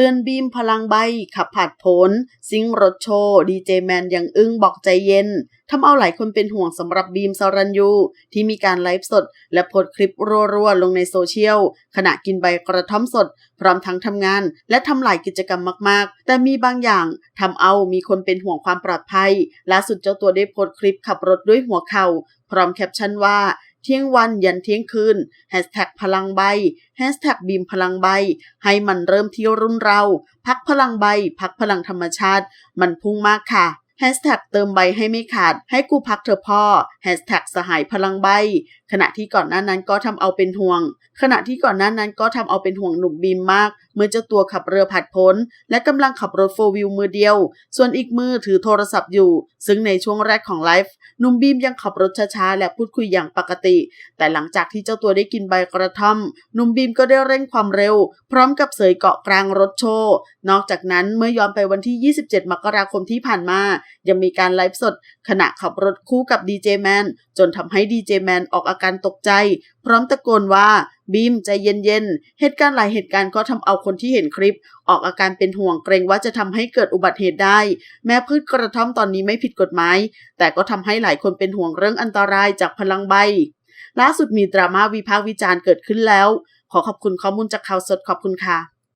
ตือนบีมพลังใบ ขับผ่านผล ซิงรถโชว์ดีเจแมนยังอึ้งบอกใจเย็นทำเอาหลายคนเป็นห่วงสำหรับบีมสรัญยู ที่มีการไลฟ์สด และโพสคลิปรัวๆ ลงในโซเชียล ขณะกินใบกระท่อมสด พร้อมทั้งทำงาน และทำหลายกิจกรรมมากๆ แต่มีบางอย่างทำเอามีคนเป็นห่วงความปลอดภัยล่าสุดเจ้าตัวได้โพสคลิปขับรถด้วยหัวเข่าพร้อมแคปชั่นว่า เที่ยงวันยันเที่ยงคืนแฮชแท็กพลังใบแฮชแท็กบีมพลังใบ ให้มันเริ่มที่รุ่นเรา พักพลังใบ พักพลังธรรมชาติ มันพุ่งมากค่ะ แฮชแท็กเติมใบให้ไม่ขาด ให้กูพักเถอะพ่อแฮชแท็กสหายพลังใบ ขณะที่ก่อนหน้านั้นก็ทำเอาเป็นห่วง ขณะที่ก่อนหน้านั้นก็ทำเอาเป็นห่วงหนุ่มบีมมาก เมื่อเจ้าตัวขับเรือผัดพ้น และกำลังขับรถโฟวิวมือเดียว ส่วนอีกมือถือโทรศัพท์อยู่ ซึ่งในช่วงแรกของไลฟ์หนุ่มบีมยังขับรถช้าๆและพูดคุยอย่างปกติ แต่หลังจากที่เจ้าตัวได้กินใบกระท่อมหนุ่มบีมก็ได้เร่งความเร็ว พร้อมกับเสยเกาะกลางรถโชว์นอกจากนั้นเมื่อย้อนไปวันที่ 27 มกราคมที่ผ่านมายังมีการไลฟ์สดขณะขับรถคู่กับดีเจแมนจนทำให้ดีเจแมนออกอาการตกใจ พร้อมตะโกนว่าบีมใจเย็นๆ เหตุการณ์หลายเหตุการณ์ก็ทำเอาคนที่เห็นคลิป ออกอาการเป็นห่วงเกรงว่าจะทำให้เกิดอุบัติเหตุได้ แม้พืชกระท่อมตอนนี้ไม่ผิดกฎหมาย แต่ก็ทำให้หลายคนเป็นห่วงเรื่องอันตรายจากพลังใบ ล่าสุดมีดราม่าวิพากษ์วิจารณ์เกิดขึ้นแล้ว ขอขอบคุณข้อมูลจากข่าวสดขอบคุณค่ะ